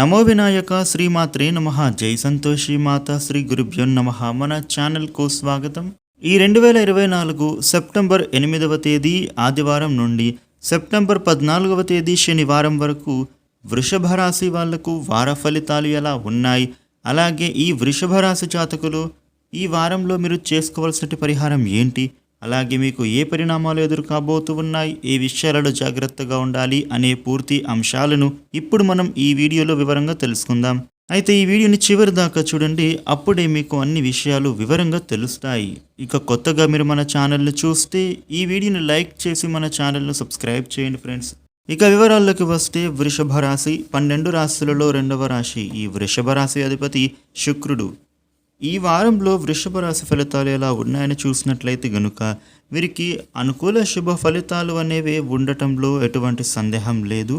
నమో వినాయక శ్రీమాత్రే నమ. జై సంతోషి మాత శ్రీ గురుభ్యో నమ. మన ఛానల్కు స్వాగతం. ఈ రెండు వేల ఇరవై నాలుగు సెప్టెంబర్ ఎనిమిదవ తేదీ ఆదివారం నుండి సెప్టెంబర్ పద్నాలుగవ తేదీ శనివారం వరకు వృషభ రాశి వాళ్ళకు వార ఫలితాలు ఎలా ఉన్నాయి? అలాగే ఈ వృషభ రాశి జాతకులు ఈ వారంలో మీరు చేసుకోవాల్సిన పరిహారం ఏంటి? అలాగే మీకు ఏ పరిణామాలు ఎదురు కాబోతూ ఉన్నాయి? ఏ విషయాలలో జాగ్రత్తగా ఉండాలి అనే పూర్తి అంశాలను ఇప్పుడు మనం ఈ వీడియోలో వివరంగా తెలుసుకుందాం. అయితే ఈ వీడియోని చివరి దాకా చూడండి అప్పుడే మీకు అన్ని విషయాలు వివరంగా తెలుస్తాయి. ఇక కొత్తగా మీరు మన ఛానల్ని చూస్తే ఈ వీడియోని లైక్ చేసి మన ఛానల్ను సబ్స్క్రైబ్ చేయండి ఫ్రెండ్స్. ఇక వివరాల్లోకి వస్తే వృషభ రాశి పన్నెండు రాశులలో రెండవ రాశి. ఈ వృషభ రాశి అధిపతి శుక్రుడు. ఈ వారంలో వృషభ రాశి ఫలితాలు ఎలా ఉన్నాయని చూసినట్లయితే గనుక వీరికి అనుకూల శుభ ఫలితాలు అనేవి ఉండటంలో ఎటువంటి సందేహం లేదు.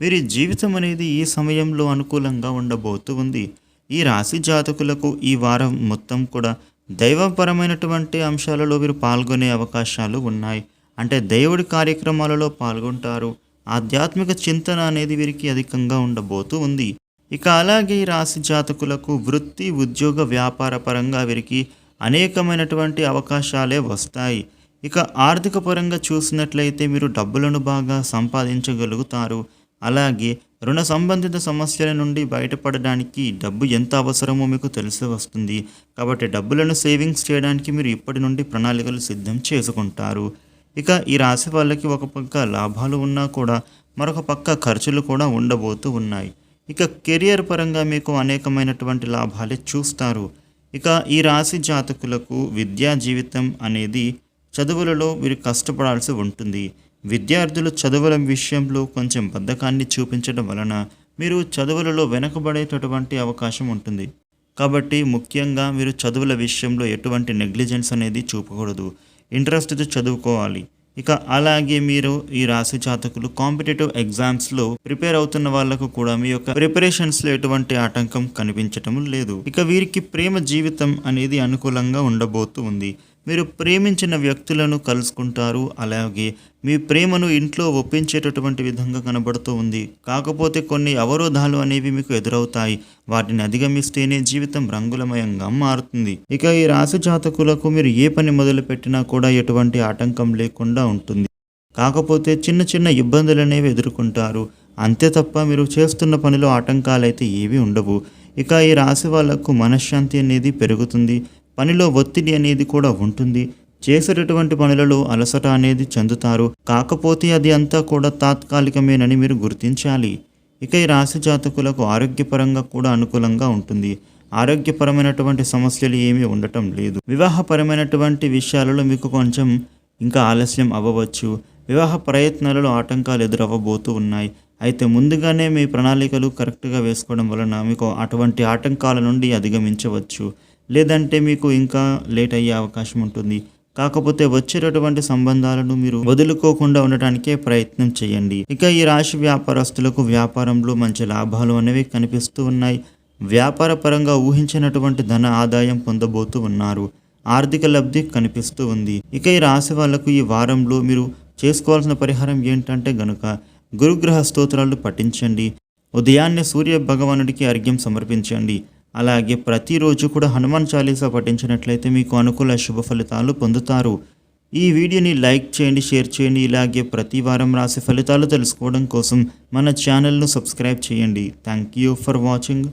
వీరి జీవితం అనేది ఈ సమయంలో అనుకూలంగా ఉండబోతూ ఉంది. ఈ రాశి జాతకులకు ఈ వారం మొత్తం కూడా దైవపరమైనటువంటి అంశాలలో వీరు పాల్గొనే అవకాశాలు ఉన్నాయి. అంటే దేవుడి కార్యక్రమాలలో పాల్గొంటారు. ఆధ్యాత్మిక చింతన అనేది వీరికి అధికంగా ఉండబోతూ ఉంది. ఇక అలాగే ఈ రాశి జాతకులకు వృత్తి ఉద్యోగ వ్యాపార పరంగా వీరికి అనేకమైనటువంటి అవకాశాలే వస్తాయి. ఇక ఆర్థిక పరంగా చూసినట్లయితే మీరు డబ్బులను బాగా సంపాదించగలుగుతారు. అలాగే రుణ సంబంధిత సమస్యల నుండి బయటపడడానికి డబ్బు ఎంత అవసరమో మీకు తెలిసి వస్తుంది. కాబట్టి డబ్బులను సేవింగ్స్ చేయడానికి మీరు ఇప్పటి నుండి ప్రణాళికలు సిద్ధం చేసుకుంటారు. ఇక ఈ రాశి వాళ్ళకి ఒక పక్క లాభాలు ఉన్నా కూడా మరొక పక్క ఖర్చులు కూడా ఉండబోతూ ఉన్నాయి. ఇక కెరియర్ పరంగా మీకు అనేకమైనటువంటి లాభాలే చూస్తారు. ఇక ఈ రాశి జాతకులకు విద్యా జీవితం అనేది చదువులలో వీరు కష్టపడాల్సి ఉంటుంది. విద్యార్థులు చదువుల విషయంలో కొంచెం బద్ధకాన్ని చూపించడం వలన మీరు చదువులలో వెనకబడేటటువంటి అవకాశం ఉంటుంది. కాబట్టి ముఖ్యంగా మీరు చదువుల విషయంలో ఎటువంటి నెగ్లిజెన్స్ అనేది చూపకూడదు. ఇంట్రెస్ట్తో చదువుకోవాలి. ఇక అలాగే మీరు ఈ రాశి జాతకులు కాంపిటేటివ్ ఎగ్జామ్స్లో ప్రిపేర్ అవుతున్న వాళ్ళకు కూడా మీ యొక్క ప్రిపరేషన్స్లో ఎటువంటి ఆటంకం కనిపించటం లేదు. ఇక వీరికి ప్రేమ జీవితం అనేది అనుకూలంగా ఉండబోతు ఉంది. మీరు ప్రేమించిన వ్యక్తులను కలుసుకుంటారు. అలాగే మీ ప్రేమను ఇంట్లో ఒప్పించేటటువంటి విధంగా కనబడుతూ ఉంది. కాకపోతే కొన్ని అవరోధాలు అనేవి మీకు ఎదురవుతాయి. వాటిని అధిగమిస్తేనే జీవితం రంగులమయంగా మారుతుంది. ఇక ఈ రాశి జాతకులకు మీరు ఏ పని మొదలుపెట్టినా కూడా ఎటువంటి ఆటంకం లేకుండా ఉంటుంది. కాకపోతే చిన్న చిన్న ఇబ్బందులు అనేవి ఎదుర్కొంటారు. అంతే తప్ప మీరు చేస్తున్న పనిలో ఆటంకాలు అయితే ఏవి ఉండవు. ఇక ఈ రాశి వాళ్ళకు మనశ్శాంతి అనేది పెరుగుతుంది. పనిలో ఒత్తిడి అనేది కూడా ఉంటుంది. చేసేటటువంటి పనులలో అలసట అనేది చెందుతారు. కాకపోతే అది అంతా కూడా తాత్కాలికమేనని మీరు గుర్తించాలి. ఇక ఈ రాశి జాతకులకు ఆరోగ్యపరంగా కూడా అనుకూలంగా ఉంటుంది. ఆరోగ్యపరమైనటువంటి సమస్యలు ఏమీ ఉండటం లేదు. వివాహపరమైనటువంటి విషయాలలో మీకు కొంచెం ఇంకా ఆలస్యం అవ్వవచ్చు. వివాహ ప్రయత్నాలలో ఆటంకాలు ఎదురవ్వబోతూ ఉన్నాయి. అయితే ముందుగానే మీ ప్రణాళికలు కరెక్ట్గా వేసుకోవడం వలన మీకు అటువంటి ఆటంకాల నుండి అధిగమించవచ్చు. లేదంటే మీకు ఇంకా లేట్ అయ్యే అవకాశం ఉంటుంది. కాకపోతే వచ్చేటటువంటి సంబంధాలను మీరు వదులుకోకుండా ఉండటానికే ప్రయత్నం చేయండి. ఇక ఈ రాశి వ్యాపారస్తులకు వ్యాపారంలో మంచి లాభాలు అనేవి కనిపిస్తూ ఉన్నాయి. వ్యాపార పరంగా ఊహించినటువంటి ధన ఆదాయం పొందబోతూ ఉన్నారు. ఆర్థిక లబ్ధి కనిపిస్తూ ఉంది. ఇక ఈ రాశి వాళ్ళకు ఈ వారంలో మీరు చేసుకోవాల్సిన పరిహారం ఏంటంటే గనుక గురుగ్రహ స్తోత్రాలు పఠించండి. ఉదయాన్నే సూర్య భగవానుడికి అర్ఘ్యం సమర్పించండి. అలాగే ప్రతిరోజు కూడా హనుమాన్ చాలీసా పఠించినట్లయితే మీకు అనుకూల శుభ ఫలితాలు పొందుతారు. ఈ వీడియోని లైక్ చేయండి షేర్ చేయండి. ఇలాగే ప్రతి వారం రాసే ఫలితాలు తెలుసుకోవడం కోసం మన ఛానల్ను సబ్స్క్రైబ్ చేయండి. Thank you for watching.